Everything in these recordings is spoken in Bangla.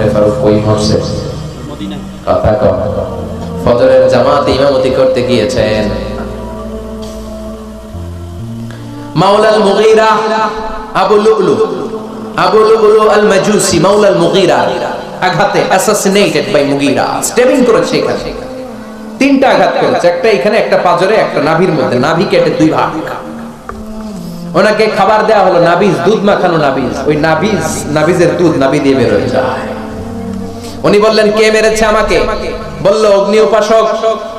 ওমরে ফারুক কই মরছে কথা কম ফজরের জামাত ইমামতি করতে গিয়েছেন। মাওলাল মুগীরা আবু লুলু আবু লুলু আল মাজুসি মাওলাল মুগীরা। আঘাতে অ্যাসাসিনেটেড বাই মুগীরা। স্টেবিং করেছে এখানে। তিনটা আঘাত করেছে। একটা এখানে, একটা পাজরে, একটা নাভির মধ্যে। নাভি কেটে দুই ভাগ। ওনাকে খাবার দেওয়া হলো নাবিজ, দুধ মাখানো নাবিজ। ওই নাবিজ, নাবিজের দুধ নাবি দিয়ে বের হয়ে যায়। উনি বললেন, কে মেরেছে আমাকে? বলল, অগ্নি উপাসক।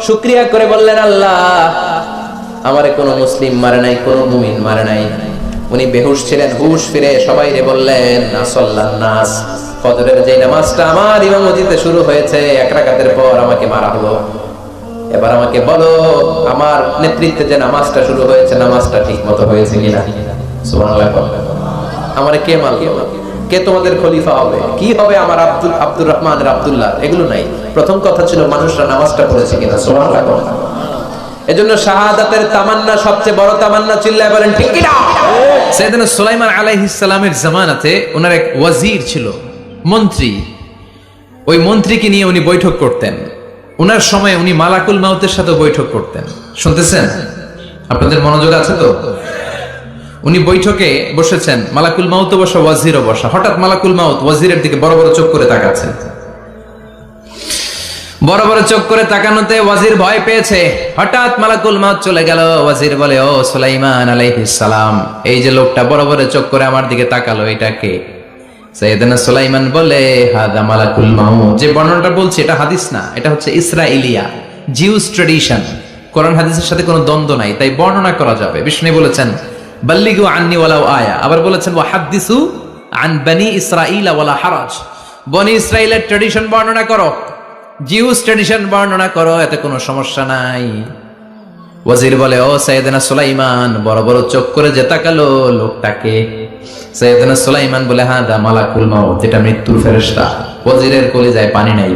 শুক্রিয়া করে বললেন, আল্লাহ, আমারে কোনো মুসলিম মারে নাই, কোনো মুমিন মারে নাই। উনি বেহুশ ছিলেন, হুশ ফিরে সবাই রে বললেন আসল্লাহ নাস, ফজরের যে নামাজটা আমার ইমামতিতে শুরু হয়েছে, এক রাকাতের পর আমাকে মারা হলো। এবার আমাকে বলো, আমার নেতৃত্বে যে নামাজটা শুরু হয়েছে, নামাজটা ঠিক মতো হয়েছে কিনা? সুবহানাল্লাহ আমারে কে মারলো? কে তোমাদের খলিফা হবে? কি হবে আমার আব্দুল আব্দুর রহমান, আব্দুল্লাহ? এগুলো নাই। প্রথম কথা ছিল মানুষরা নামাজটা পড়েছে কিনা এজন্য শাহাদাতের তামান্না, সবচেয়ে বড় তামান্না চিল্লায় বলেন, ঠিক কিনা? সৈয়দনা সুলাইমান জামানাতে ওনার এক ওয়াজির ছিল, মন্ত্রী। ওই মন্ত্রীকে নিয়ে উনি বৈঠক করতেন। ওনার সময় উনি মালাকুল মাউতের সাথে বৈঠক করতেন। শুনতেছেন? আপনাদের মনোযোগ আছে তো? উনি বৈঠকে বসেছেন, মালাকুল মাউত বসা ওয়াজিরও বসা হঠাৎ মালাকুল মাউত ওয়াজিরের দিকে বড় বড় চোখ করে তাকাচ্ছেন বড় বড় চোখ করে তাকানোতে ওয়াজির ভয় পেয়েছে। হঠাৎ মালাকুল মাউত চলে গেল। ওয়াজির বলে, ও সুলাইমান আলাইহিস সালাম, এই যে লোকটা বড় বড় চোখ করে আমার দিকে তাকালো, এটা কে? সৈয়দনা সুলাইমান বলে, হাদা মালাকুল মাউত। যে বর্ণনাটা বলছি, এটা হাদিস না, এটা হচ্ছে ইসরাইলিয়া, জিউস ট্রেডিশন কোরআন হাদিসের সাথে কোনো দ্বন্দ্ব নাই, তাই বর্ণনা করা যাবে। বিষ্ণু বলেছেন বাল্লিগু আন্নি ওয়ালাউ আয়া। আবার বলেছেন ওয়া হাদিসু আন বানি ইসরাইলা ওয়ালা হারাজ। বনি ইসরাইলের ট্রেডিশন বর্ণনা করো। জিউস ট্রেডিশন বর্ণনা করো, এতে কোনো সমস্যা নাই। ওয়াজির বলে, ও সৈয়দনা সুলাইমান, বড় বড় চোখ করে যে তাকালো লোকটাকে। সৈয়দনা সুলাইমান বলে হ্যাঁ দা মালাকুল মাউত, এটা মৃত্যুর ফেরেশতা। ওয়াজিরের কলিজায় পানি নাই।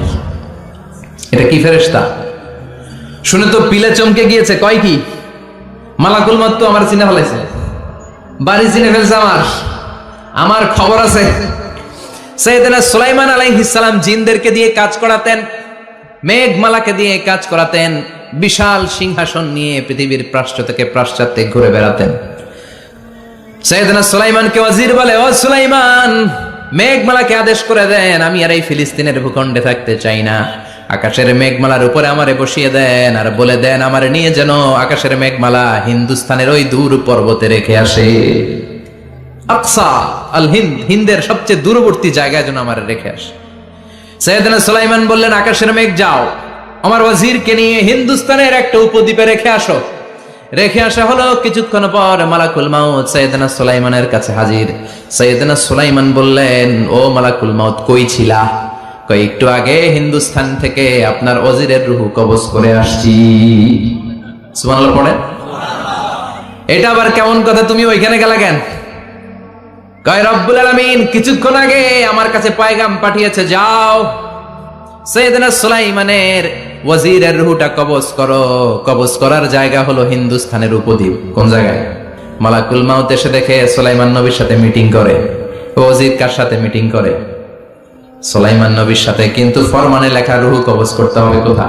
এটা কি ফেরেশতা? শুনে তো পিলে চমকে গিয়েছে, কয় কি? মালাকুল মাউত তো আমার চিনে ফেলাইছে। বাড়ি চিনে ফেলছে আমার। আমার খবর আছে। সৈয়দনা সুলাইমান আলাইহিস সালাম জিনদেরকে দিয়ে কাজ করাতেন, মেঘমালাকে দিয়ে কাজ করাতেন, বিশাল সিংহাসন নিয়ে পৃথিবীর প্রাশ্চ থেকে পাশ্চাত্যে ঘুরে বেড়াতেন। সৈয়দনা সুলাইমানকে ওয়াজির বলে, ও সুলাইমান, মেঘমালাকে আদেশ করে দেন, আমি আর এই ফিলিস্তিনের ভূখণ্ডে থাকতে চাই না। আকাশের মেঘমালার উপরে আমারে বসিয়ে দেন আর বলে দেন, আমারে নিয়ে যেন আকাশের মেঘমালা হিন্দুস্তানের ওই দূর পর্বতে রেখে আসে। আকসা আল হিন্দ, হিন্দের সবচেয়ে দূরবর্তী জায়গায় যেন আমার রেখে আসে। সৈয়দনা সুলাইমান বললেন, আকাশের মেঘ যাও। আমার ওয়াজিরকে নিয়ে হিন্দুস্তানের একটা উপদ্বীপে রেখে আসো। রেখে আসা হলো কিছুক্ষণ পর মালাকুল মাউত সৈয়দনা সুলাইমানের কাছে হাজির। সৈয়দনা সুলাইমান বললেন, ও মালাকুল মাউত, কই ছিলা? একটু আগে হিন্দুস্থান থেকে আপনার ওজিরের রুহু কবজ করে আসছি। এটা আবার কেমন কথা? তুমি ওইখানে গেলা কেন? কয়, রব্বুল আলামিন, কিছুক্ষণ আগে আমার কাছে পায়গাম পাঠিয়েছে, যাও। সৈয়দনা সুলাইমানের ওয়াজিরের রুহুটা কবজ করো। কবজ করার জায়গা হলো হিন্দুস্থানের উপদ্বীপ। কোন জায়গায়? মালাকুল মাউত এসে দেখে সুলাইমান নবীর সাথে মিটিং করে। ওয়াজির কার সাথে মিটিং করে? সুলাইমান নবীর সাথে, কিন্তু ফরমানে লেখা রুহু কবজ করতে হবে কোথা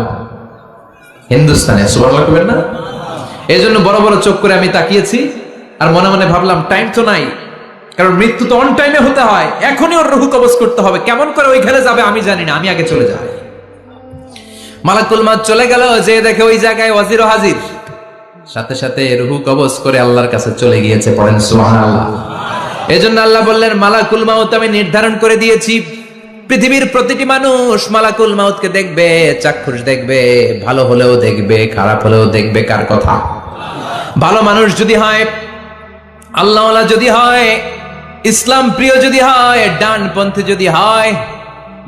হিন্দুস্তানে। করবেন না? এই জন্য বড় বড় চোখ করে আমি তাকিয়েছি আর মনে মনে ভাবলাম টাইম তো নাই। কারণ মৃত্যু তো অন টাইমে হতে হয়। এখনই ওর রুহু কবজ করতে হবে। কেমন করে ওইখানে যাবে আমি জানি না। আমি আগে চলে যাই। মালাকুল মাত চলে গেল, যে দেখে ওই জায়গায় ওয়াজির হাজির। সাথে সাথে রুহু কবজ করে আল্লাহর কাছে চলে গিয়েছে, পড়েন সুবহানাল্লাহ এজন্য আল্লাহ বললেন, মালাকুল মাউত আমি নির্ধারণ করে দিয়েছি পৃথিবীর প্রতিটি মানুষ মালাকুল মাউতকে দেখবে, চাক্ষুষ দেখবে, ভালো হলেও দেখবে, খারাপ হলেও দেখবে, কার কথা? ভালো মানুষ যদি হয়, আল্লাহওয়ালা যদি হয়, ইসলাম প্রিয় যদি হয়, ডানপন্থী যদি হয়,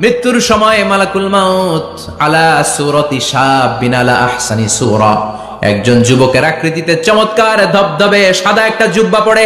মৃত্যুর সময় মালাকুল মাউত আলা সুরতি শাবিন আলা আহসানি সুরা। একজন যুবকের আকৃতিতে চমৎকার ধবধবে সাদা একটা জুব্বা পড়ে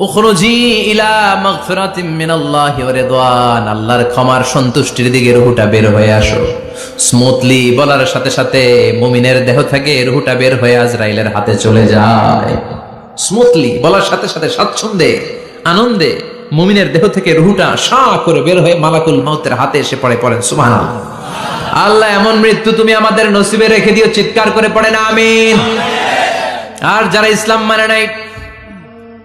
উখরুজি আল্লাহর ক্ষমার সন্তুষ্টির দিকে বের হয়ে আসো। স্মুথলি বলার সাথে সাথে দেহ থেকে রুহুটা বের হয়ে হাতে চলে যায়। স্মুথলি বলার সাথে সাথে আনন্দে মুমিনের দেহ থেকে রুহুটা সা করে বের হয়ে মালাকুল মাউতের হাতে এসে পড়ে, পড়েন। সুবহানাল্লাহ। আল্লাহ, এমন মৃত্যু তুমি আমাদের নসিবে রেখে দিও, চিৎকার করে পড়েন, আমিন। আর যারা ইসলাম মানে নাই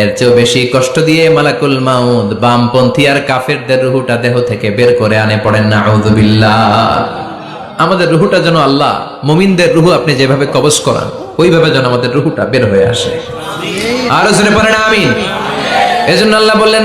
এর চেয়েও বেশি কষ্ট দিয়ে মালাকুল মাউদ বামপন্থী আর কাফেরদের রুহুটা দেহ থেকে বের করে আনে পড়েন না আমাদের রুহুটা যেন আল্লাহ, মুমিনদের রুহু আপনি যেভাবে কবজ করান, ওইভাবে যেন আমাদের রুহুটা বের হয়ে আসে। আরও জোরে পড়েন এজন্য আল্লাহ বললেন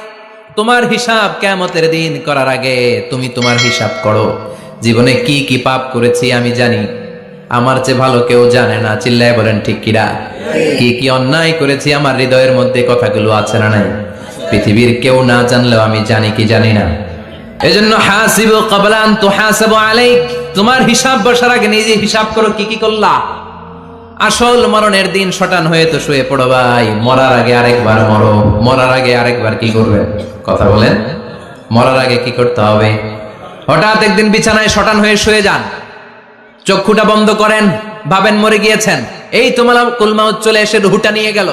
তোমার হিসাব কেমতের দিন করার আগে তুমি তোমার হিসাব করো। জীবনে কি কি পাপ করেছি আমি জানি। আমার চেয়ে ভালো কেউ জানে না, চিল্লায় বলেন, ঠিক কিরা কি কি অন্যায় করেছি আমার হৃদয়ের মধ্যে কথাগুলো আছে না নাই? পৃথিবীর কেউ না জানলেও আমি জানি কি জানি না। এজন্য হাসিবু কবলান তো হাসাবু আলাইক, তোমার হিসাব বসার আগে নিজে হিসাব করো কি কি করলা। আসল মরণের দিন শটান হয়ে তো শুয়ে পড়ো ভাই, মরার আগে আরেকবার মরো, মরার আগে আরেকবার কি করবে? কথা বলেন। মরার আগে কি করতে হবে? হঠাৎ একদিন বিছানায় শটান হয়ে শুয়ে যান। চক্ষুটা বন্ধ করেন, ভাবেন মরে গিয়েছেন। এই তোমার কুলমাউত চলে এসে রুহুটা নিয়ে গেল।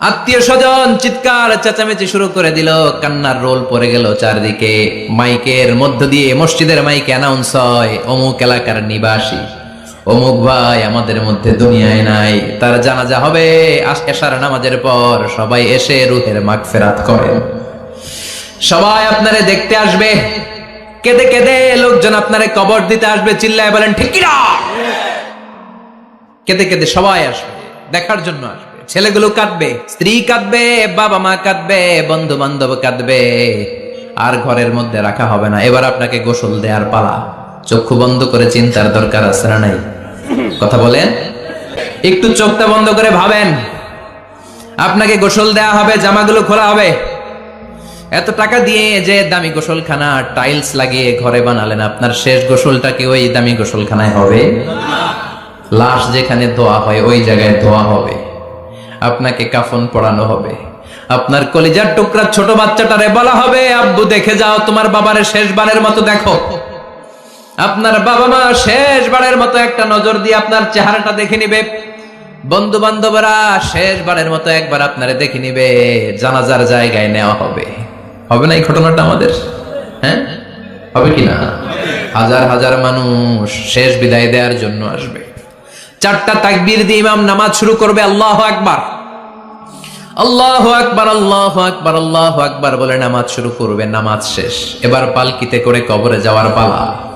আত্মীয় স্বজন চিৎকার, চেঁচামেচি শুরু করে দিল। কান্নার রোল পড়ে গেল চারদিকে। মাইকের মধ্য দিয়ে মসজিদের মাইকে অ্যানাউন্স হয়, অমুক এলাকার নিবাসী। অমুক ভাই আমাদের মধ্যে দুনিয়ায় নাই, তার জানাজা হবে এশার নামাজের পর। সবাই এসে রুহের মাগ ফেরাত করেন সবাই আপনারে দেখতে আসবে। কেঁদে কেঁদে লোকজন আপনারে কবর দিতে আসবে, চিল্লায় বলেন, ঠিক কেঁদে কেঁদে সবাই আসবে, দেখার জন্য আসবে। ছেলেগুলো কাঁদবে, স্ত্রী কাঁদবে, বাবা মা কাঁদবে বন্ধু বান্ধব কাঁদবে। আর ঘরের মধ্যে রাখা হবে না। এবার আপনাকে গোসল দেওয়ার পালা। চক্ষু বন্ধ করে চিন্তার দরকার আছে না নাই? কথা বলেন। একটু চোখটা বন্ধ করে ভাবেন। আপনাকে গোসল দেওয়া হবে, জামাগুলো খোলা হবে। এত টাকা দিয়ে যে দামি গোসলখানা, টাইলস লাগিয়ে ঘরে বানালেন, আপনার শেষ গোসলটা কি ওই দামি গোসলখানায় হবে? লাশ যেখানে ধোয়া হয়, ওই জায়গায় ধোয়া হবে। আপনাকে কাফন পড়ানো হবে। আপনার কলিজার টুকরা ছোট বাচ্চাটারে বলা হবে, আব্বু, দেখে যাও, তোমার বাবারে শেষবারের মতো দেখো। আপনার বাবা মা শেষবারের মতো একটা নজর দিয়ে আপনার চেহারাটা দেখে নিবে। বন্ধু বান্ধবরা শেষবারের মতো একবার আপনারে দেখে নিবে, জানাজার জায়গায় নেওয়া হবে। হবে না এই ঘটনাটা আমাদের? হ্যাঁ? হবে কি না? হাজার হাজার মানুষ শেষ বিদায় দেওয়ার জন্য আসবে। চারটা তাকবীর দিয়ে ইমাম নামাজ শুরু করবে, আল্লাহ আকবার। আল্লাহ আকবার আল্লাহ আকবার আল্লাহ আকবার বলে নামাজ শুরু করবে, নামাজ শেষ। এবার পালকিতে করে কবরে যাওয়ার পালা।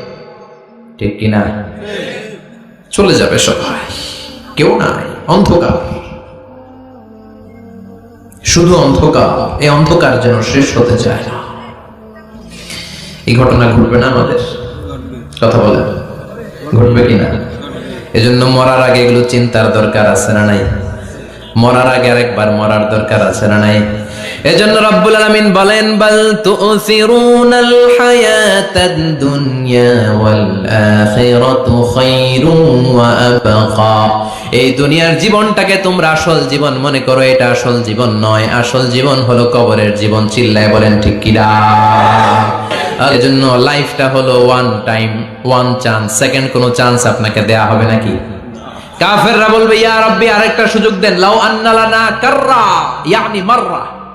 ঠিক কিনা? চলে যাবে সবাই। কেউ নাই, অন্ধকার। শুধু অন্ধকার, এই অন্ধকার যেন শেষ হতে চায় না। এই ঘটনা ঘটবে না আমাদের? কথা বলেন। ঘটবে কিনা? এজন্য মরার আগে এগুলো চিন্তার দরকার আছে না নাই? মরার আগে আরেকবার মরার দরকার আছে না নাই? এজন্য রব্বুল আলামিন বলেন, বাল তুসিরুনাল হায়াতাদ দুনিয়া ওয়াল আখিরাতু খায়রুন ওয়া আবকা। এই দুনিয়ার জীবনটাকে তোমরা আসল জীবন মনে করো, এটা আসল জীবন নয়। আসল জীবন হলো কবরের জীবন, চিল্লায় বলেন ঠিক কিনা আর এজন্য লাইফটা হলো one time one chance second কোনো চান্স আপনাকে দেয়া হবে নাকি? কাফেররা বলবে, ইয়া রাব্বি, আরেকটা সুযোগ দেন। লাউ আন্নালানা কাররা, ইয়ানি মাররা।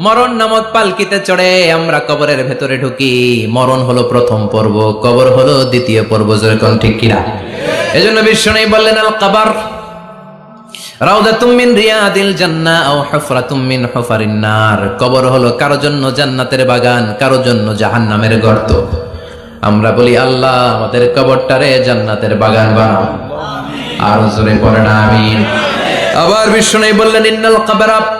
মরণ নামক পালকিতে চড়ে আমরা কবরের ভেতরে ঢুকি। মরণ হলো প্রথম পর্ব, কবর হলো দ্বিতীয় পর্ব যেরকম ঠিক কিনা? এই জন্য বিশ্ব নেই বললেন, আল কাবার কবর হলো কারও জন্য জান্নাতের বাগান, কারও জন্য জাহান্নামের গর্ত। আমরা বলি, আল্লাহ, আমাদের কবরটারে জান্নাতের বাগান বানাও। আর জোরে পড়ে না আমিন। আবার বিষ্ণু বললেন, ইন্নাল কবরা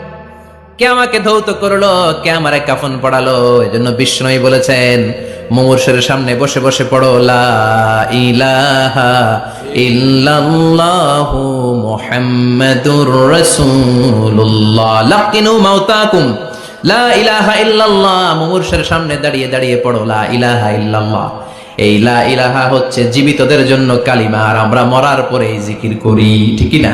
কে আমাকে ধৌত করল? কে আমার কাফন পড়ালো? এজন্য বিষ্ণুই বলেছেন, মুমূর্ষের সামনে বসে বসে পড়ো, লা ইলাহা লা ইলাহা সামনে দাঁড়িয়ে দাঁড়িয়ে পড়ো, লা ইলাহা এই লা ইলাহা হচ্ছে জীবিতদের জন্য কালিমা, আর আমরা মরার পরে জিকির করি ঠিকই না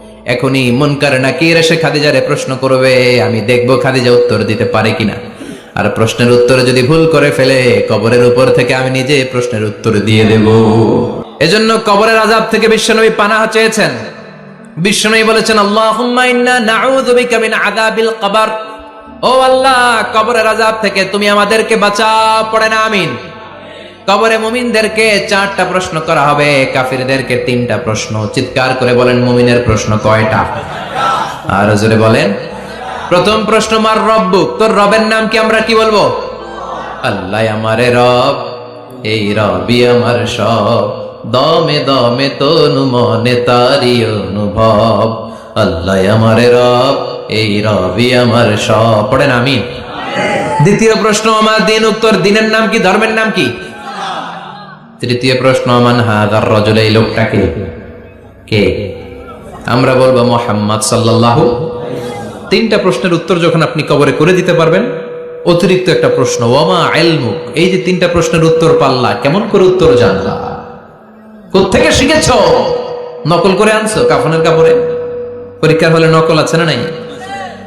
এখনই মুনকার নাকির এসে খাদিজারে প্রশ্ন করবে, আমি দেখব খাদিজা উত্তর দিতে পারে কিনা। আর প্রশ্নের উত্তর যদি ভুল করে ফেলে, কবরের উপর থেকে আমি নিজে প্রশ্নের উত্তর দিয়ে দেব। এজন্য কবরের আজাব থেকে বিশ্বনবী পানাহা চেয়েছেন। বিশ্বনবী বলেছেন আযাবিল কবর। ও আল্লাহ, কবরের আজাব থেকে তুমি আমাদেরকে বাঁচাও, পড়ে না, আমিন। কবরে মুমিনদেরকে চারটা প্রশ্ন করা হবে, কাফিরদেরকে তিনটা প্রশ্ন। চিৎকার করে বলেন, মুমিনের প্রশ্ন কয়টা? আর জোরে বলেন। প্রথম প্রশ্ন, মার রব্বুক তোর রবের নাম কি আমরা কি বলব? আল্লাহ আমারে রব, এই রবি আমার সব। দমে দমে তনু মনে তারি অনুভব। আল্লাহ আমারে রব, এই রবি আমার সব। পড়েন আমি দ্বিতীয় প্রশ্ন, আমার দিন উত্তর দিনের নাম কি, ধর্মের নাম কি? তৃতীয় প্রশ্ন আমান হাদার রজল এই লোকটাকে কে? আমরা বলব মোহাম্মদ সাল্লাল্লাহু। তিনটা প্রশ্নের উত্তর যখন আপনি কবরে করে দিতে পারবেন, অতিরিক্ত একটা প্রশ্ন, ওয়ামা আইলমুক? এই যে তিনটা প্রশ্নের উত্তর পাল্লা, কেমন করে উত্তর জানলা? কোথেকে শিখেছ? নকল করে আনছো কাফনের কাপড়ে? পরীক্ষার হলে নকল আছে না নাই?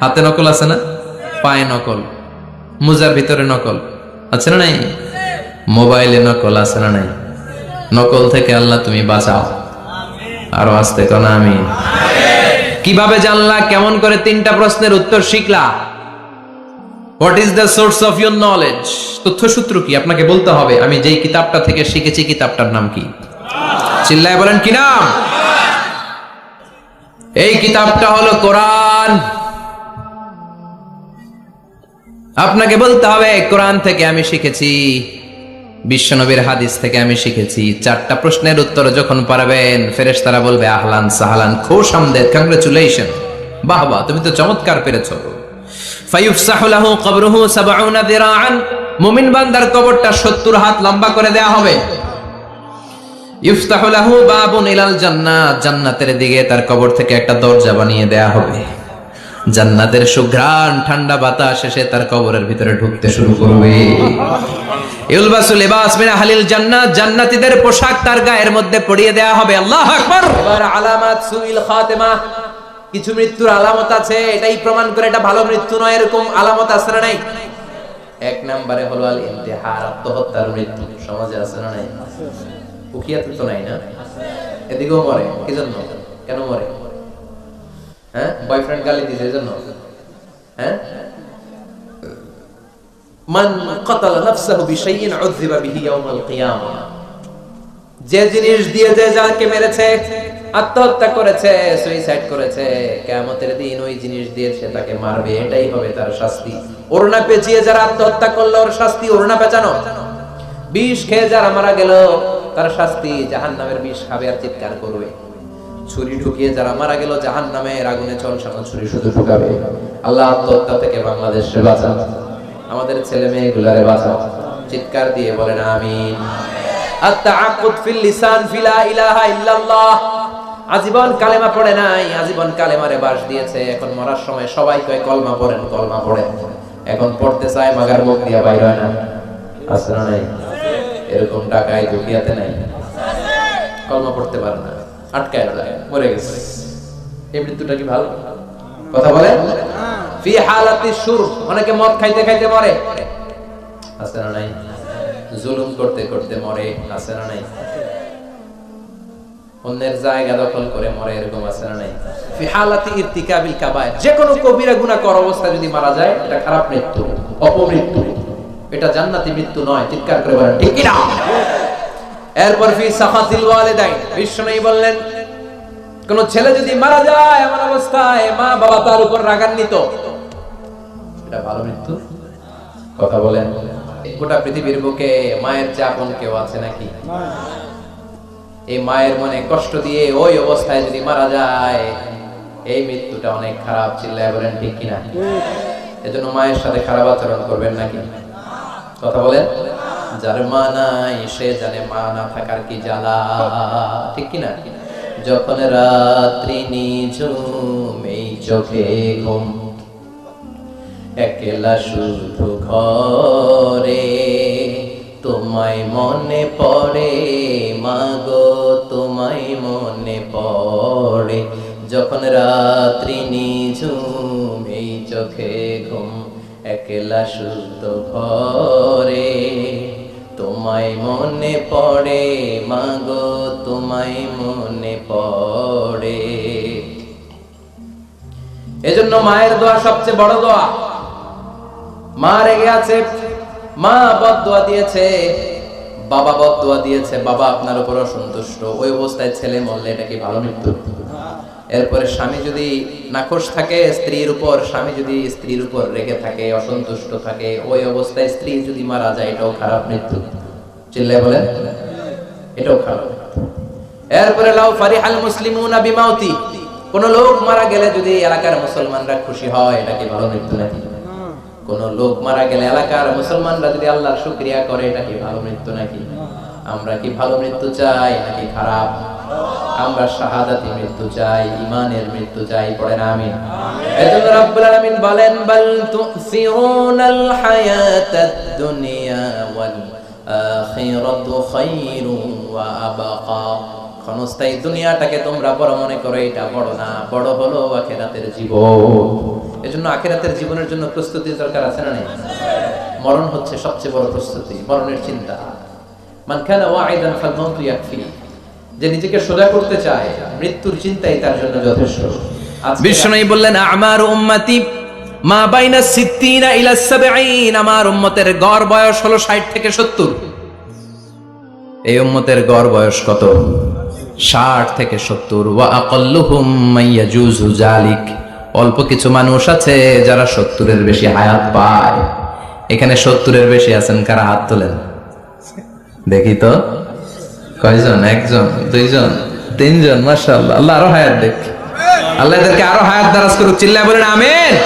হাতে নকল আছে না? পায়ে নকল। মোজার ভিতরে নকল আছে না নাই? মোবাইলে নকল আছে না নাই? নকল থেকে আল্লাহ তুমি বাঁচাও। আরও আসতে কোন আমি কীভাবে জানলা, কেমন করে তিনটা প্রশ্নের উত্তর শিখলা? What is the source of your knowledge তথ্যসূত্র কি? আপনাকে বলতে হবে, আমি যেই কিতাবটা থেকে শিখেছি, কিতাবটার নাম কি? চিল্লায় বলেন, কি নাম? এই কিতাবটা হলো কোরআন। আপনাকে বলতে হবে, কোরআন থেকে আমি শিখেছি। বিশ্বনবীর হাদিস থেকে আমি শিখেছি, চারটা প্রশ্নের উত্তর যখন পারবেন ফেরেশ তারা বলবে, আহলান সাহালান, খোশ আমদেদ কংগ্রেচুলেশন বাহ বাহ, তুমি তো চমৎকার পেরেছ। ফায়ুফসাহু লাহু কবরুহু 70 দিরাআন, মুমিন বান্দার কবরটা 70 হাত লম্বা করে দেয়া হবে। ইফতাহু লাহু বাবুন ইলাল জান্নাত, জান্নাতের দিকে তার কবর থেকে একটা দরজা বানিয়ে দেয়া হবে। জান্নাতের সুঘ্রাণ ঠান্ডা বাতাস এসে তার কবরের ভিতরে ঢুকতে শুরু করবে। জান্নাত, জান্নাতীদের পোশাক তার গায়ের মধ্যে পরিয়ে হবে। কিছু মৃত্যুর আলামত আছে, এটাই প্রমাণ করে ভালো মৃত্যু নয়, এরকম আলামত আছে নাই? এক ইন্তেহার, আত্মহত্যার মৃত্যু। সমাজে আছে না নাই না? এদিকেও মরে, কি জন্য? কেন মরে? হ্যাঁ? বয়ফ্রেন্ড গালি দিছে এজন্য হ্যাঁ? মান বিশাইইন বিহি ইয়াউমাল কিয়ামা। যে জিনিস দিয়ে যে যাকে মেরেছে, আত্মহত্যা করেছে সুইসাইড করেছে, কিয়ামতের দিন ওই জিনিস দিয়ে সে তাকে মারবে, এটাই হবে তার শাস্তি। ওড়না পেঁচিয়ে যারা আত্মহত্যা করল, ওর শাস্তি ওড়না পেঁচানো। বিষ খেয়ে যারা মারা গেল, তার শাস্তি জাহান্নামের বিষ খাবে আর চিৎকার করবে। ছুরি ঢুকিয়ে যারা মারা গেল জাহান্নামের আগুনে চলসানো ছুরি শুধু ঢুকাবে। আল্লাহ আত্মহত্যা থেকে বাংলাদেশে বাঁচাও আমাদের ছেলে মেয়েগুলারে বাঁচাও। চিৎকার দিয়ে বলেন আত্তাআকুদ ফিল লিসান ফিলা ইলাহা ইল্লাল্লাহ। আজীবন কালেমা পড়ে নাই, আজীবন কালেমারে বাস দিয়েছে। এখন মরার সময় সবাই কয়, কলমা পড়েন কলমা পড়েন। এখন পড়তে চায়, মাগার মুখ বাইর হয় না। নাই? এরকম টাকায় নাই? কলমা পড়তে পারে না। আটকায় মরে গেছে। এই মৃত্যুটা কি ভালো? কথা বলে? ফি হালাতি সুর অনেকে মদ খাইতে খাইতে মরে। আছে না নাই? জুলুম করতে করতে মরে, আছে না নাই? অন্যের জায়গা দখল করে মরে, এরকম আছে না নাই? ফি হালাতি ইরতিকাবিল কাবায় যে কোনো কবিরা গুনাহ কর অবস্থায় যদি মারা যায়, এটা খারাপ মৃত্যু, অপমৃত্যু। এটা জান্নাতি মৃত্যু নয়, চিৎকার করে বলেন, ঠিক না এরপর ফি সাফাতিল ওয়ালিদাইন। বিষ্ণু বললেন, কোন ছেলে যদি মারা যায় এমন অবস্থায়, মা বাবা তার উপর রাগান্বিত। এটা ভালো মৃত্যু। কথা বলেন, গোটা পৃথিবীর বুকে মায়ের চেয়ে আপন কেউ আছে নাকি? এই মায়ের মনে কষ্ট দিয়ে ওই অবস্থায় যদি মারা যায়, এই মৃত্যুটা অনেক খারাপ, চিল্লায় বলেন, ঠিক কিনা? এজন্য মায়ের সাথে খারাপ আচরণ করবেন নাকি? কথা বলেন। যার মা নাই সে জানে মা না থাকার কি জ্বালা। ঠিক কিনা? যখন রাত্রি নিঝুম চোখে ঘুম, একলা শুধু ঘরে, তোমায় মনে পড়ে, মাগো, তোমায় মনে পড়ে। যখন রাত্রি নিঝুম চোখে ঘুম, একলা শুধু ঘরে তোমায় মনে পড়ে, মাগো, তোমায় মনে পড়ে। এজন্য মায়ের দোয়া সবচেয়ে বড় দোয়া। মা রেগে আছে, মা বদ দোয়া দিয়েছে। বাবা বদদোয়া দিয়েছে, বাবা আপনার উপর অসন্তুষ্ট। ওই অবস্থায় ছেলে মরলে এটা কি ভালো মৃত্যু এরপরে স্বামী যদি নাখোশ থাকে, স্ত্রীর উপর, স্বামী যদি স্ত্রীর উপর রেগে থাকে, অসন্তুষ্ট থাকে, ওই অবস্থায় স্ত্রী যদি মারা যায়, এটাও খারাপ মৃত্যু চিল্লাই বলেন? এটাও খারাপ এরপরে, লাউ ফারিহাল মুসলিমুনা বিমাউতি। কোন লোক মারা গেলে যদি এলাকার মুসলমানরা খুশি হয়, এটা কি ভালো মৃত্যু নাকি কোন লোক মারা গেলে এলাকার মুসলমানরা যদি আল্লাহর শুকরিয়া করে, এটা কি ভালো মৃত্যু নাকি? আমরা কি ভালো মৃত্যু চাই নাকি খারাপ? আমরা শাহাদাতি মৃত্যু চাই ইমানের মৃত্যু চাই, পড়েন আমিন। এজন্য রাব্বুল আলামিন বলেন, বাল তুসিরুনাল হায়াতাদ দুনিয়া ওয়াল আখিরাতু খায়রুন ওয়া আবাকা। ক্ষণস্থায়ী দুনিয়াটাকে তোমরা বড় মনে করো, এটা বড় না, বড় হলো আখেরাতের জীবন। এজন্য আখেরাতের জীবনের জন্য প্রস্তুতি দরকার আছে না নেই? মরণ হচ্ছে সবচেয়ে বড় প্রস্তুতি, মরণের চিন্তা। ইয়াকফি, যে নিজেকে সোজা করতে চায়, মৃত্যুর চিন্তাই তার জন্য যথেষ্ট। আজকে বিষ্ণু বললেন, আমার মা বাইনা সিদ্দিনা ইলা আমার উম্মতের গড় বয়স হলো 60 থেকে 70 এই উম্মতের গড় বয়স কত? 60 থেকে 70 ওয়া জালিক অল্প কিছু মানুষ আছে যারা সত্তরের বেশি হায়াত পায়। এখানে সত্তরের বেশি আছেন, কারা হাত তোলেন? দেখি তো। কয়জন? একজন, দুইজন, তিনজন, মাশাআল্লাহ। আল্লাহ আরও হায়াত দেখ আল্লাহ এদেরকে আরও হায়াত দারাজ করুক। চিল্লায় বলেন, আমিন।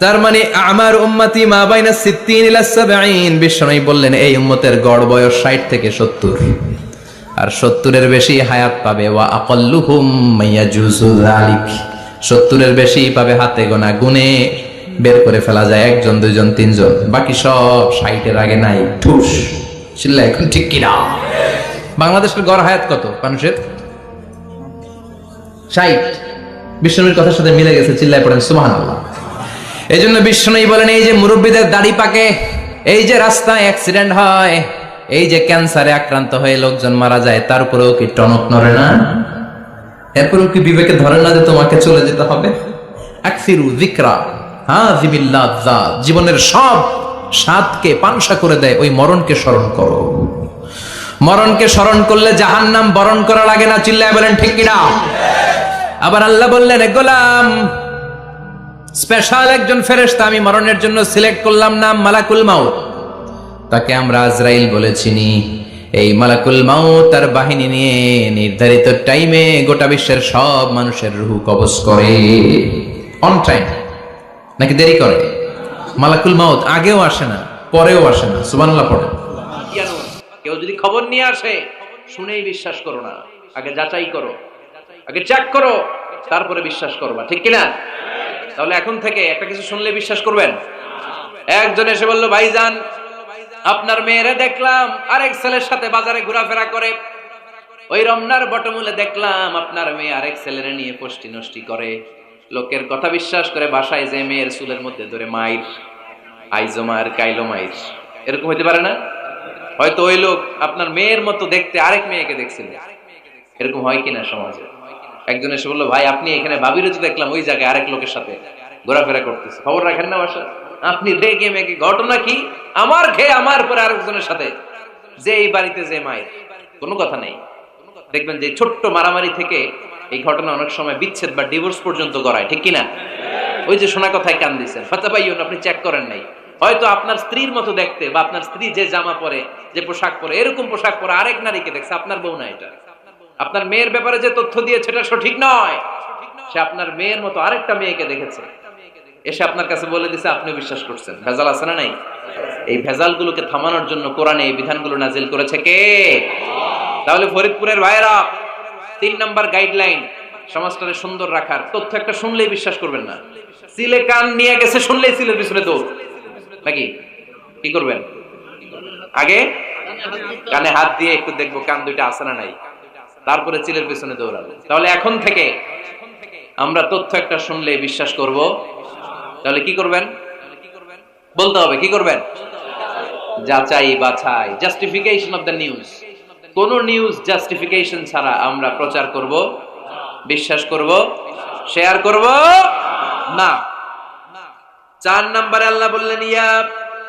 তার মানে আমার উম্মতি মা বাইনা সিত্তিন ইলা সাবঈন। বিশ্বনবী বললেন, এই উম্মতের গড় বয়স 60 থেকে 70 আর সত্তরের বেশি হায়াত পাবে। ওয়া আকাল্লুহুম মাইয়াজুজু যালিক। 70 এর বেশি পাবে হাতে গোনা গুনে বের করে ফেলা যায় একজন, দুইজন, তিনজন। বাকি সব 60 এর আগে নাই। ঠুস। চিল্লা এখন ঠিক কিনা বাংলাদেশের গড় হায়াত কত মানুষের? ষাট। বিষ্ণুর কথার সাথে মিলে গেছে, চিল্লায় পড়েন আল্লাহ এই জন্য বিষ্ণুই বলেন, এই যে মুরব্বীদের দাড়ি পাকে, এই যে রাস্তায় অ্যাক্সিডেন্ট হয় এই যে ক্যান্সারে আক্রান্ত হয়ে লোকজন মারা যায়, তার উপরেও কি টনক নড়ে না? এরপরেও কি বিবেকে ধরে না যে তোমাকে চলে যেতে হবে? হ্যাঁ জীবনের সব স্বাদকে পাংশা করে দেয়, ওই মরণকে স্মরণ করো। মরণকে স্মরণ করলে জাহান নাম বরণ করা লাগে না, চিল্লায় বলেন ঠিক কিনা? আবার আল্লাহ বললেন "এ গোলাম স্পেশাল একজন ফেরেশতা, আমি মরণের জন্য সিলেক্ট করলাম নাম মালাকুল মাউত। তাকে আমরা আজরাইল বলে চিনি এই মালাকুল মাউত তার বাহিনী নিয়ে নির্ধারিত টাইমে গোটা বিশ্বের সব মানুষের রুহু কবজ করে। অন টাইম নাকি দেরি করে? মালাকুল মাউত আগেও আসে না, পরেও আসে না। সুবহানাল্লাহ পড়ে। কেউ যদি খবর নিয়ে আসে, শুনেই বিশ্বাস করো না। আগে যাচাই করো, আগে চেক করো, তারপরে বিশ্বাস করবা। ঠিক কিনা? তাহলে এখন থেকে একটা কিছু শুনলে বিশ্বাস করবেন? একজন এসে বলল, ভাইজান আপনার মেয়েরে দেখলাম, আরেক ছেলের সাথে বাজারে ঘোরাফেরা করে। ওই রমনার বটমূলে দেখলাম, আপনার মেয়ে আরেক ছেলের নিয়ে পষ্টি নষ্টি করে। লোকের কথা বিশ্বাস করে বাসায় যে মেয়ের চুলের মধ্যে ধরে মাইর। আইজো মায়ের কাইলো মাইর। এরকম হইতে পারে না? হয়তো ওই লোক আপনার মেয়ের মতো দেখতে আরেক মেয়েকে দেখছিল। এরকম হয় কিনা সমাজে? একজন এসে বলল, ভাই, আপনি এখানে ভাবিরও তো দেখলাম, ওই জায়গায় আরেক লোকের সাথে ঘোরাফেরা করতেছে। খবর রাখেন না বাসা আপনি রেগে মেগে, ঘটনা কি? আমার খেয়ে আমার পরে আরেকজনের সাথে। যে এই বাড়িতে যে মায়ের। কোনো কথা নেই। দেখবেন যে ছোট্ট মারামারি থেকে এই ঘটনা অনেক সময় বিচ্ছেদ বা ডিভোর্স পর্যন্ত গড়ায়, ঠিক কিনা? ওই যে শোনা কথায় কান দিচ্ছেন ফাতা পাইয়ন আপনি চেক করেন নাই। হয়তো আপনার স্ত্রীর মতো দেখতে বা আপনার স্ত্রী যে জামা পরে, যে পোশাক পরে, এরকম পোশাক পরে আরেক নারীকে দেখছে, আপনার বউ না এটা। আপনার মেয়ের ব্যাপারে যে তথ্য দিয়েছে, এটা সঠিক নয়। সে আপনার মেয়ের মতো আরেকটা মেয়েকে দেখেছে। এসে আপনার কাছে বলে দিছে আপনি বিশ্বাস করছেন। ভেজাল আছে না নাই? এই ভেজালগুলোকে থামানোর জন্য কোরআনে এই বিধানগুলো নাজিল করেছে কে? তাহলে ফরিদপুরের ভাইয়েরা, তিন নাম্বার গাইডলাইন, সমাজটাকে সুন্দর রাখার। তথ্য একটা শুনলেই বিশ্বাস করবেন না। সিলে কান নিয়ে গেছে, শুনলেই সিলের পিছনে দৌড়। নাকি? কি করবেন? আগে? কানে হাত দিয়ে একটু দেখব কান দুইটা আছে না নাই। তারপরে চিলের পিছনে দৌড়াবো। তাহলে এখন থেকে আমরা তথ্য একটা শুনলে বিশ্বাস করব। তাহলে কি করবেন? বলতে হবে, কি করবেন? যাচাই বাছাই জাস্টিফিকেশন অফ দ্য নিউজ কোন নিউজ জাস্টিফিকেশন ছাড়া আমরা প্রচার করব, বিশ্বাস করব শেয়ার করব? না। চার নম্বরে আল্লাহ বললেন ইয়া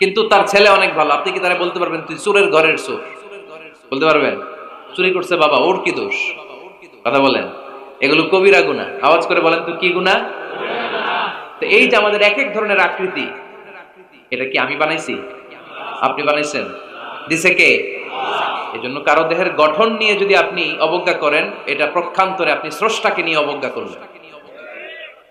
কিন্তু তার ছেলে অনেক ভালো। আপনি কি তারা বলতে পারবেন? তুই চোরের ঘরের চোর। বলতে পারবেন? চুরি করছে বাবা, ওর কি দোষ? কথা বলেন। এগুলো কবিরা গুণা। আওয়াজ করে বলেন তো কি গুণা? তো এই যে আমাদের এক এক ধরনের আকৃতি, এটা কি আমি বানাইছি? আপনি বানাইছেন। দিছে কে? এজন্য কারও দেহের গঠন নিয়ে যদি আপনি অবজ্ঞা করেন, এটা প্রক্ষান্তরে আপনি স্রষ্টাকে নিয়ে অবজ্ঞা করবেন